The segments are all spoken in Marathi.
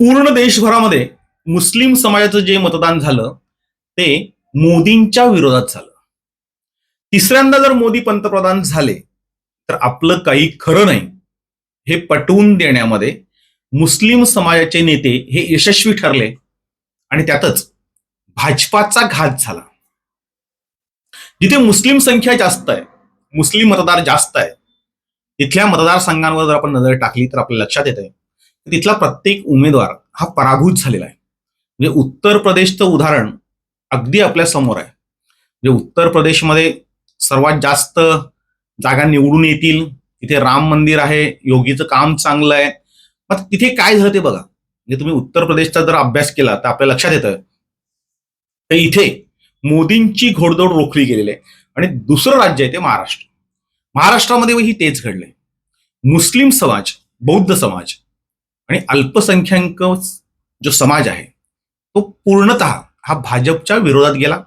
पूर्ण देशभरामध्ये मुस्लिम समाजाचं जे मतदान झालं ते मोदींच्या विरोधात झालं. तिसऱ्यांदा जर मोदी पंतप्रधान झाले तर आपलं काही खरं नाही. हे पटवून देण्यामध्ये मुस्लिम समाजाचे नेते हे यशस्वी ठरले आणि त्यातच भाजपाचा घात झाला. जिथे मुस्लिम संख्या जास्त आहे मुस्लिम मतदार जास्त आहे तिथल्या मतदारसंघांवर जर आपण नजर टाकली तर आपल्या लक्षात येते तिथला प्रत्येक उमेदवार हा पराभूत झालेला आहे. म्हणजे उत्तर प्रदेशचं उदाहरण अगदी आपल्यासमोर आहे. म्हणजे उत्तर प्रदेशमध्ये सर्वात जास्त जागा निवडून येतील. तिथे राम मंदिर आहे योगीचं काम चांगलं आहे. मग तिथे काय झालं ते बघा. म्हणजे तुम्ही उत्तर प्रदेशचा जर अभ्यास केला तर आपल्या लक्षात येतं. तर इथे मोदींची घोडदौड रोखली गेलेली आहे. आणि दुसरं राज्य आहे ते महाराष्ट्र. महाराष्ट्रामध्येही तेच घडलंय. मुस्लिम समाज बौद्ध समाज आणि अल्पसंख्याक जो समाज आहे तो पूर्णतः हा भाजपच्या विरोधात गेला.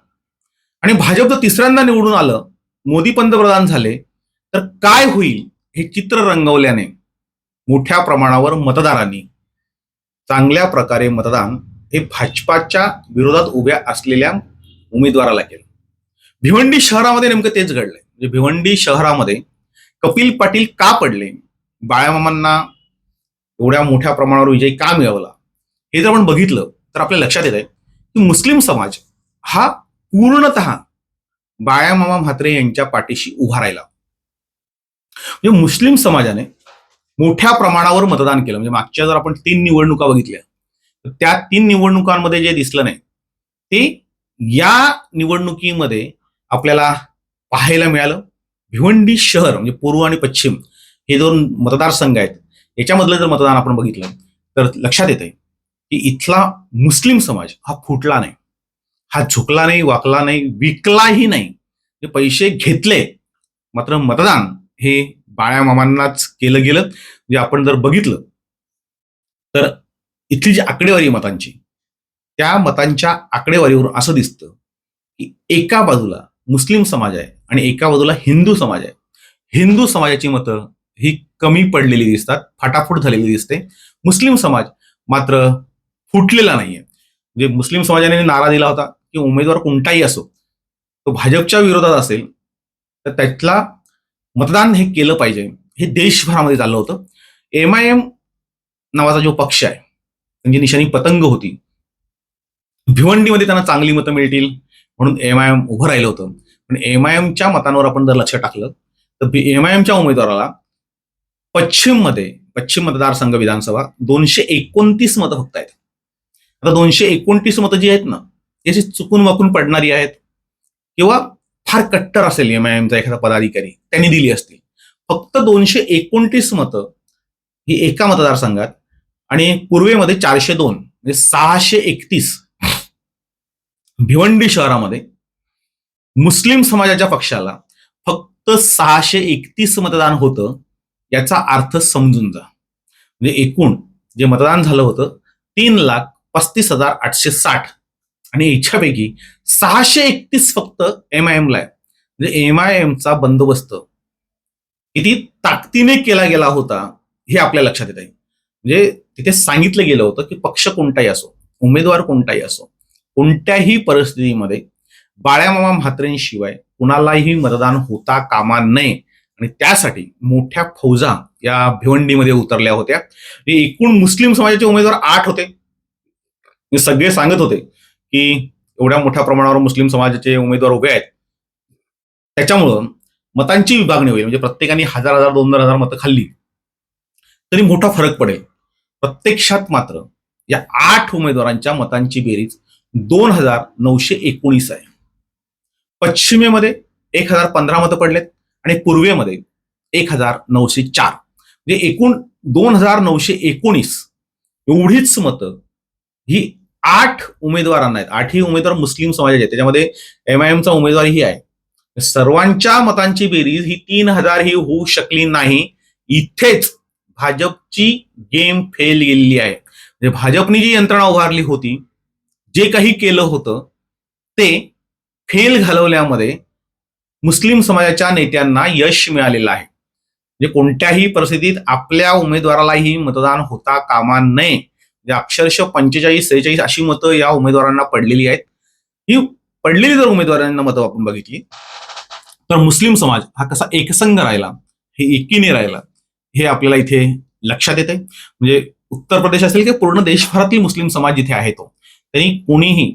आणि भाजप जर तिसऱ्यांदा निवडून आलं मोदी पंतप्रधान झाले तर काय होईल हे चित्र रंगवल्याने मोठ्या प्रमाणावर मतदारांनी चांगल्या प्रकारे मतदान हे भाजपाच्या विरोधात उभ्या असलेल्या उमेदवाराला केलं. भिवंडी शहरामध्ये नेमकं तेच घडलंय. म्हणजे भिवंडी शहरामध्ये कपिल पाटील का पडले? बाळामामांना एवढ्या मोठ्या प्रमाणावर विजय का मिळवला? हे जर आपण बघितलं तर आपल्या लक्षात येत आहे की मुस्लिम समाज हा पूर्णतः बाळामामा म्हात्रे यांच्या पाठीशी उभा राहिला. म्हणजे मुस्लिम समाजाने मोठ्या प्रमाणावर मतदान केलं. म्हणजे मागच्या जर आपण तीन निवडणुका बघितल्या तर त्या तीन निवडणुकांमध्ये जे दिसलं नाही ते या निवडणुकीमध्ये आपल्याला पाहायला मिळालं. भिवंडी शहर म्हणजे पूर्व आणि पश्चिम हे दोन मतदारसंघ आहेत. याच्यामधलं जर मतदान आपण बघितलं तर लक्षात येतंय की इथला मुस्लिम समाज हा फुटला नाही. हा झुकला नाही वाकला नाही विकलाही नाही. पैसे घेतले मात्र मतदान हे बाळ्या मामांनाच केलं गेलं. म्हणजे आपण जर बघितलं तर इथली जी आकडेवारी मतांची त्या मतांच्या आकडेवारीवरून असं दिसतं की एका बाजूला मुस्लिम समाज आहे आणि एका बाजूला हिंदू समाज आहे. हिंदू समाजाची मतं ही कमी पडलेली दिसतात फाटाफूट झालेली दिसते. मुस्लिम समाज मात्र फुटलेला नाहीये. म्हणजे मुस्लिम समाजाने नारा दिला होता की उमेदवार कोणताही असो तो भाजपच्या विरोधात असेल तर त्यातला मतदान हे केलं पाहिजे. हे देशभरामध्ये चाललं होतं. एम आय एम नावाचा जो पक्ष आहे त्यांची निशाणी पतंग होती भिवंडीमध्ये त्यांना चांगली मतं मिळतील म्हणून एम आय एम उभं राहिलं होतं. पण एम आय एमच्या मतांवर आपण जर लक्ष टाकलं तर एम आय एमच्या उमेदवाराला पश्चिममध्ये पश्चिम मतदारसंघ विधानसभा दोनशे एकोणतीस मतं फक्त आहेत. आता दोनशे एकोणतीस मतं जी आहेत ना त्याची चुकून वाकून पडणारी आहेत. किंवा फार कट्टर असेल एम आय एमचा एखादा पदाधिकारी त्यांनी दिली असतील. फक्त दोनशे एकोणतीस मतं ही एका मतदारसंघात आणि पूर्वेमध्ये चारशे दोन म्हणजे सहाशे एकतीस. भिवंडी शहरामध्ये मुस्लिम समाजाच्या पक्षाला फक्त सहाशे एकतीस मतदान होतं. याचा अर्थ समजून जा. म्हणजे एकूण जे मतदान झालं होतं तीन लाख पस्तीस हजार आठशे साठ. आणि याच्यापैकी सहाशे एकतीस फक्त एम आय एमला आहे म्हणजे एम आय एमचा बंदोबस्त किती ताकदीने केला गेला होता हे आपल्या लक्षात येत आहे म्हणजे तिथे सांगितलं गेलं होतं की पक्ष कोणताही असो उमेदवार कोणताही असो कोणत्याही परिस्थितीमध्ये बाळ्यामामा म्हात्रेंशिवाय कुणालाही मतदान होता कामा नये आणि त्यासाठी मोठ्या फौजा या भिवंडीमध्ये उतरल्या होत्या. एकूण मुस्लिम समाजाचे उमेदवार आठ होते. हे सगळे सांगत होते की एवढ्या मोठ्या प्रमाणावर मुस्लिम समाजाचे उमेदवार उभे आहेत. त्याच्यामुळं मतांची विभागणी होईल. म्हणजे प्रत्येकाने हजार हजार दोन दोन हजार मतं खाल्ली. तरी मोठा फरक पडेल. प्रत्यक्षात मात्र या आठ उमेदवारांच्या मतांची बेरीज दोन हजार नऊशे एकोणीस आहे. पश्चिमेमध्ये एक हजार पंधरा मतं पडलेत. आणि पूर्वेमध्ये एक हजार नऊशे चार. म्हणजे एकूण दोन हजार नऊशे एकोणीस एवढीच मतं ही आठ उमेदवारांना आहेत. आठही उमेदवार मुस्लिम समाजाचे आहेत. त्याच्यामध्ये एम आय एमचा उमेदवारही आहे. सर्वांच्या मतांची बेरीज ही तीन हजार ही होऊ शकली नाही. इथेच भाजपची गेम फेल गेलेली आहे. म्हणजे भाजपने जी यंत्रणा उभारली होती जे काही केलं होतं ते फेल घालवल्यामध्ये मुस्लिम समाजाच्या नेत्यांना यश मिळालेलं आहे. म्हणजे कोणत्याही परिस्थितीत आपल्या उमेदवारालाही मतदान होता कामा नये. म्हणजे अक्षरशः पंचेचाळीस सेहेचाळीस अशी मतं या उमेदवारांना पडलेली आहेत. ही पडलेली जर उमेदवारांना मतं आपण बघितली तर मुस्लिम समाज हा कसा एकसंघ राहिला हे एकीने राहिला हे आपल्याला इथे लक्षात येते म्हणजे उत्तर प्रदेश असेल की पूर्ण देशभरातील मुस्लिम समाज जिथे आहे तो. त्यांनी कोणीही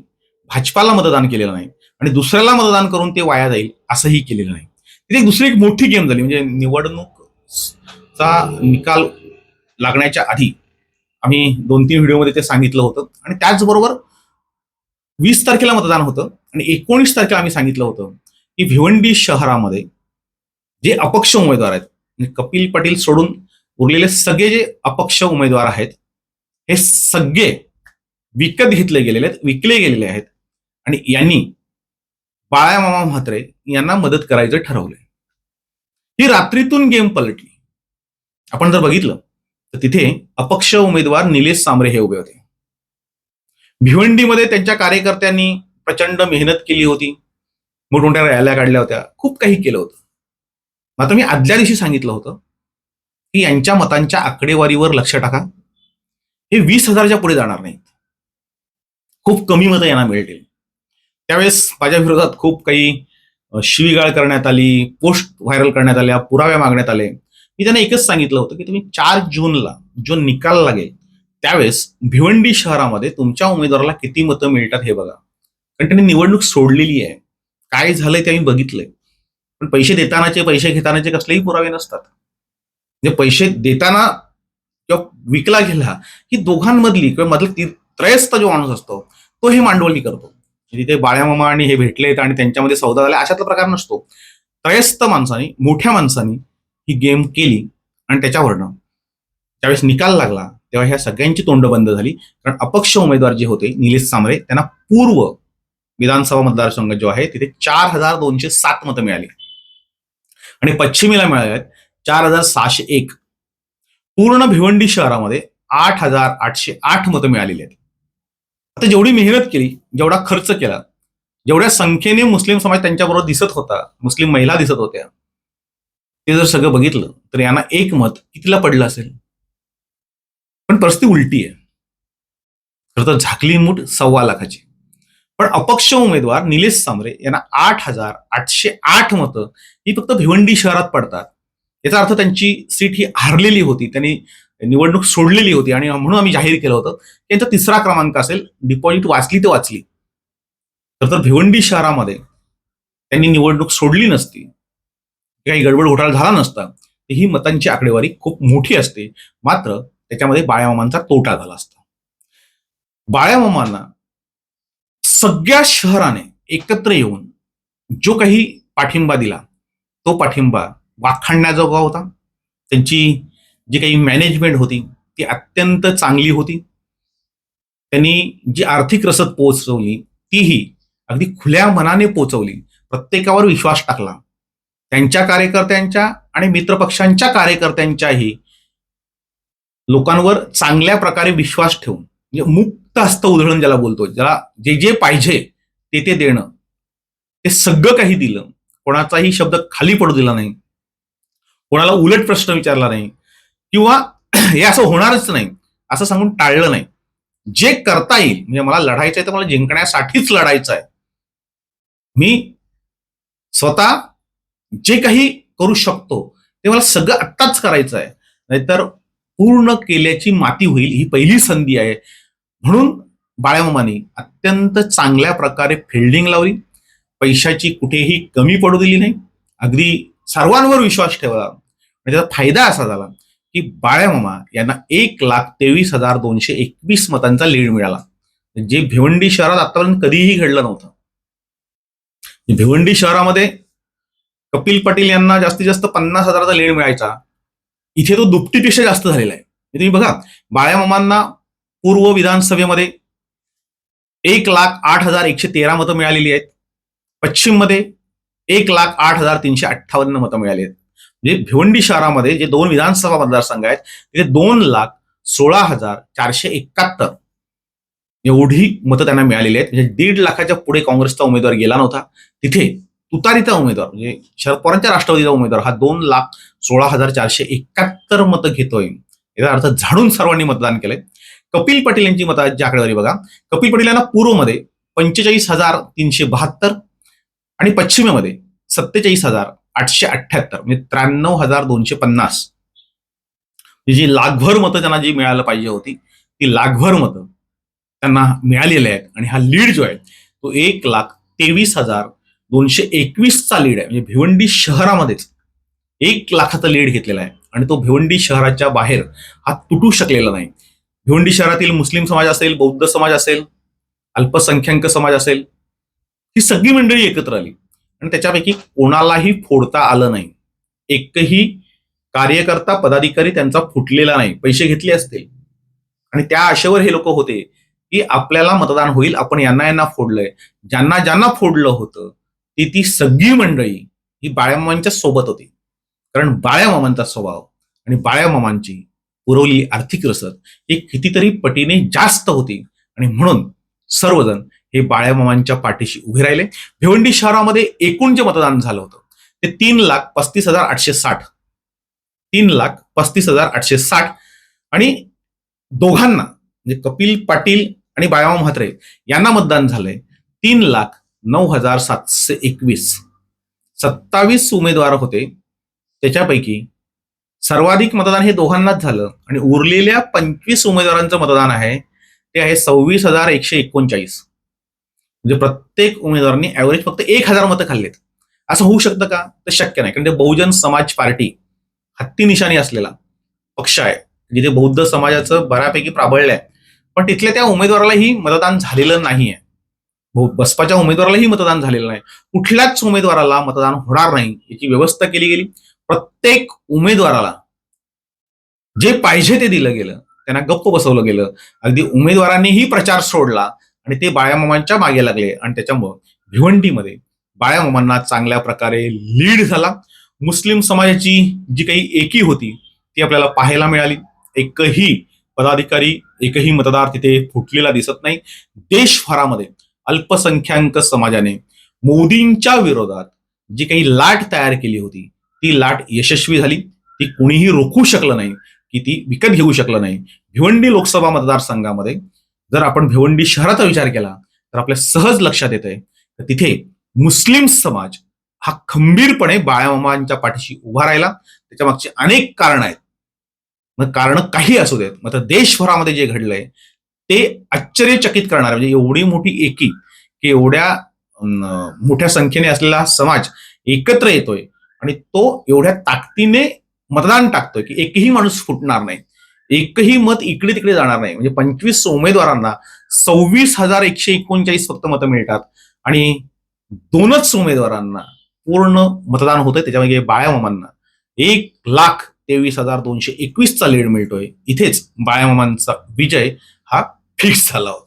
भाजपाला मतदान केलेलं नाही. आणि दुसऱ्याला मतदान करून ते वाया जाईल असंही केलेलं नाही. तिथे एक दुसरी एक मोठी गेम झाली म्हणजे निवडणूक चा निकाल लागण्याच्या आधी आम्ही दोन तीन व्हिडिओमध्ये ते सांगितलं होतं. आणि त्याचबरोबर वीस तारखेला मतदान होतं आणि एकोणीस तारखेला आम्ही सांगितलं होतं की भिवंडी शहरामध्ये जे अपक्ष उमेदवार आहेत म्हणजे कपिल पाटील सोडून उरलेले सगळे जे अपक्ष उमेदवार आहेत हे सगळे विकत घेतले गेलेले आहेत विकले गेलेले आहेत. आणि यांनी बाळामामा म्हात्रे यांना मदत करायचं ठरवलंय. ही रात्रीतून गेम पलटली. आपण जर बघितलं तर तिथे अपक्ष उमेदवार निलेश सांबरे हे उभे होते. भिवंडीमध्ये त्यांच्या कार्यकर्त्यांनी प्रचंड मेहनत केली होती. मोठमोठ्या रॅल्या काढल्या होत्या. खूप काही केलं होतं. मात्र मी आदल्या दिवशी सांगितलं होतं की यांच्या मतांच्या आकडेवारीवर लक्ष टाका. हे वीस हजारच्या पुढे जाणार नाहीत. खूप कमी मतं यांना मिळतील. त्यावेळेस माझ्या विरोधात खूप काही शिवीगाळ करण्यात आली पोस्ट व्हायरल करण्यात आल्या पुराव्या मागण्यात आले. मी त्यांना एकच सांगितलं होतं की तुम्ही चार जूनला जो निकाल लागेल त्यावेळेस भिवंडी शहरामध्ये तुमच्या उमेदवाराला किती मतं मिळतात हे बघा. कारण त्यांनी निवडणूक सोडलेली आहे. काय झालंय ते आम्ही बघितलंय. पण पैसे देतानाचे पैसे घेतानाचे कसलेही पुरावे नसतात. म्हणजे पैसे देताना किंवा विकला गेला की दोघांमधली किंवा मधला ती त्रयस्थ जो माणूस असतो तो हे मांडवली करतो. म्हणजे तिथे बाळ्यामामा आणि हे भेटलेत आणि त्यांच्यामध्ये सौदा झाला अशातला प्रकार नसतो. त्रयस्थ माणसानी मोठ्या माणसानी ही गेम केली आणि त्याच्यावरनं त्यावेळेस निकाल लागला तेव्हा ह्या सगळ्यांची तोंड बंद झाली. कारण अपक्ष उमेदवार जे होते निलेश सांबरे त्यांना पूर्व विधानसभा मतदारसंघ जो आहे तिथे चार हजार दोनशे सात मतं मिळाली. आणि पश्चिमेला मिळाले चार हजार सहाशे एक. पूर्ण भिवंडी शहरामध्ये आठ हजार आठशे आठ मतं मिळालेली आहेत. आता जेवढी मेहनत केली जेवढा खर्च केला जेवढ्या संख्येने मुस्लिम समाज त्यांच्याबरोबर दिसत होता मुस्लिम महिला दिसत होत्या ते जर सगळं बघितलं तर यांना एक मत कितीला पडलं असेल? पण परिस्थिती उलटी आहे. खरं तर झाकली मूठ सव्वा लाखाची. पण अपक्ष उमेदवार निलेश सांबरे यांना आठ हजार आठशे आठ मतं ही फक्त भिवंडी शहरात पडतात. याचा अर्थ त्यांची सीट ही हारलेली होती. त्यांनी निवडणूक सोडलेली होती आणि म्हणून आम्ही जाहीर केलं होतं. त्यांचा तिसरा क्रमांक असेल डिपॉझिट वाचली तर वाचली. तर तर भिवंडी शहरामध्ये त्यांनी निवडणूक सोडली नसती. काही गडबड घोटाळा झाला नसता. ही मतांची आकडेवारी खूप मोठी असते. मात्र त्याच्यामध्ये बाळ्यामामांचा तोटा झाला असता. बाळ्यामामांना सगळ्या शहराने एकत्र येऊन जो काही पाठिंबा दिला तो पाठिंबा वाखाणण्याजोगा होता. त्यांची जी काही मॅनेजमेंट होती ती अत्यंत चांगली होती. त्यांनी जी आर्थिक रसद पोहोचवली तीही अगदी खुल्या मनाने पोचवली प्रत्येकावर विश्वास टाकला. त्यांच्या कार्यकर्त्यांच्या आणि मित्रपक्षांच्या कार्यकर्त्यांच्याही लोकांवर चांगल्या प्रकारे विश्वास ठेवून म्हणजे मुक्त हस्त उधळण ज्याला बोलतो ज्याला जे जे पाहिजे ते ते देणं ते सगळं काही दिलं. कोणाचाही शब्द खाली पडू दिला नाही. कोणाला उलट प्रश्न विचारला नाही. किंवा हे असं होणारच नाही असं सांगून टाळलं नाही. जे करता येईल म्हणजे मला लढायचं आहे तर मला जिंकण्यासाठीच लढायचं आहे. मी स्वतः जे काही करू शकतो ते मला सगळं आत्ताच करायचं आहे. नाहीतर पूर्ण केल्याची माती होईल ही पहिली संधी आहे. म्हणून बाळ्यामामाने अत्यंत चांगल्या प्रकारे फिल्डिंग लावली. पैशाची कुठेही कमी पडू दिली नाही. अगदी सर्वांवर विश्वास ठेवला. म्हणजे त्याचा फायदा असा झाला. की बाळ्यामामा यांना एक लाख तेवीस हजार दोनशे एकवीस मतांचा लीड मिळाला. जे भिवंडी शहरात आतापर्यंत कधीही घडलं नव्हतं. भिवंडी शहरामध्ये कपिल पाटील यांना जास्तीत जास्त पन्नास हजाराचा लीड मिळायचा. इथे तो दुपटीपेक्षा जास्त झालेला आहे. तुम्ही बघा. बाळ्यामामांना पूर्व विधानसभेमध्ये एक लाख आठ हजार एकशे तेरा मतं मिळालेली आहेत. पश्चिममध्ये एक लाख आठ हजार तीनशे अठ्ठावन्न मतं मिळाली आहेत. म्हणजे भिवंडी शहरामध्ये जे दोन विधानसभा मतदारसंघ आहेत तिथे दोन लाख सोळा हजार चारशे एकाहत्तर एवढी मतं त्यांना मिळालेली आहेत. म्हणजे दीड लाखाच्या पुढे काँग्रेसचा उमेदवार गेला नव्हता. तिथे तुतारीचा उमेदवार म्हणजे शरद पवारांच्या राष्ट्रवादीचा उमेदवार हा दोन लाख सोळा हजार चारशे एकाहत्तर मतं घेतोय. याचा अर्थ झाडून सर्वांनी मतदान केलंय. कपिल पटेल यांची मताची आकडेवारी बघा. कपिल पटेल यांना पूर्वमध्ये पंचेचाळीस हजार तीनशे बहात्तर आणि पश्चिमेमध्ये सत्तेचाळीस हजार आठशे अठ्ठ्याहत्तर म्हणजे त्र्याण्णव हजार दोनशे पन्नास. ही जी लाखभर मतं त्यांना जी मिळायला पाहिजे होती ती लाखभर मतं त्यांना मिळालेली आहेत. आणि हा लीड जो आहे तो एक लाख तेवीस हजार दोनशे एकवीसचा लीड आहे. म्हणजे भिवंडी शहरामध्येच एक लाखाचा लीड घेतलेला आहे. आणि तो भिवंडी शहराच्या बाहेर हा तुटू शकलेला नाही. भिवंडी शहरातील मुस्लिम समाज असेल बौद्ध समाज असेल अल्पसंख्याक समाज असेल ही सगळी मंडळी एकत्र आली. आणि त्याच्यापैकी कोणालाही फोडता आलं नाही. एकही कार्यकर्ता पदाधिकारी त्यांचा फुटलेला नाही. पैसे घेतले असतील आणि त्या आशेवर हे लोक होते की आपल्याला मतदान होईल आपण यांना यांना फोडलंय. ज्यांना ज्यांना फोडलं होतं ती ती सगळी मंडळी ही बाळ्यामामांच्या सोबत होती. कारण बाळ्यामामांचा स्वभाव आणि बाळ्यामामांची पुरवली आर्थिक रसद ही कितीतरी पटीने जास्त होती. आणि म्हणून सर्वजण हे बाळ्यामामांच्या पाठीशी उभे राहिले. भिवंडी शहरामध्ये एकूण जे मतदान झालं होतं ते तीन लाख पस्तीस हजार आठशे साठ. तीन लाख पस्तीस हजार आठशे साठ. आणि दोघांना म्हणजे कपिल पाटील आणि बाळामामा म्हात्रे यांना मतदान झालंय. तीन लाख नऊ हजार सातशे एकवीस. सत्तावीस उमेदवार होते. त्याच्यापैकी सर्वाधिक मतदान हे दोघांनाच झालं. आणि उरलेल्या पंचवीस उमेदवारांचं मतदान आहे ते आहे सव्वीस हजार एकशे एकोणचाळीस. म्हणजे प्रत्येक उमेदवारांनी ऍव्हरेज फक्त एक हजार मतं खाल्लेत. असं होऊ शकतं का? तर शक्य नाही. कारण ते बहुजन समाज पार्टी हत्ती निशाणी असलेला पक्ष आहे. जिथे बौद्ध समाजाचं बऱ्यापैकी प्राबल्य आहे. पण तिथल्या त्या उमेदवारालाही मतदान झालेलं नाहीये. आहे बसपाच्या उमेदवारालाही मतदान झालेलं नाही. कुठल्याच उमेदवाराला मतदान होणार नाही याची व्यवस्था केली गेली. प्रत्येक उमेदवाराला जे पाहिजे ते दिलं गेलं. त्यांना गप्प बसवलं गेलं. अगदी उमेदवारांनीही प्रचार सोडला. आणि ते बाळ्यामामांच्या मागे लागले आणि त्याच्यामुळं भिवंडीमध्ये बाळ्यामामांना चांगल्या प्रकारे लीड झाला. मुस्लिम समाजाची जी काही एकी होती ती आपल्याला पाहायला मिळाली. एकही पदाधिकारी एकही मतदार तिथे फुटलेला दिसत नाही. देशभरामध्ये अल्पसंख्याक समाजाने मोदींच्या विरोधात जी काही लाट तयार केली होती ती लाट यशस्वी झाली. ती कुणीही रोखू शकलं नाही की ती विकत घेऊ शकलं नाही. भिवंडी लोकसभा मतदारसंघामध्ये जर आपण भिवंडी शहराचा विचार केला तर आपल्या सहज लक्षात येत आहे तर तिथे मुस्लिम समाज हा खंबीरपणे बाळामामांच्या पाठीशी उभा राहिला. त्याच्या मागची अनेक कारण आहेत. मग कारण काही असू देत. मात्र देशभरामध्ये जे घडलंय ते आश्चर्यचकित करणार म्हणजे एवढी मोठी एकी की एवढ्या मोठ्या संख्येने असलेला समाज एकत्र येतोय आणि तो एवढ्या ताकदीने मतदान टाकतोय की एकही माणूस फुटणार नाही. एकही मत इकडे तिकडे जाणार नाही. म्हणजे पंचवीस उमेदवारांना सव्वीस हजार एकशे एकोणचाळीस फक्त मतं मिळतात. आणि दोनच उमेदवारांना पूर्ण मतदान होतंय त्याच्यामध्ये बाळ्यामामांना. एक लाख तेवीस हजार दोनशे एकवीसचा लीड मिळतोय. इथेच बाळ्यामामांचा विजय हा फिक्स झाला होता.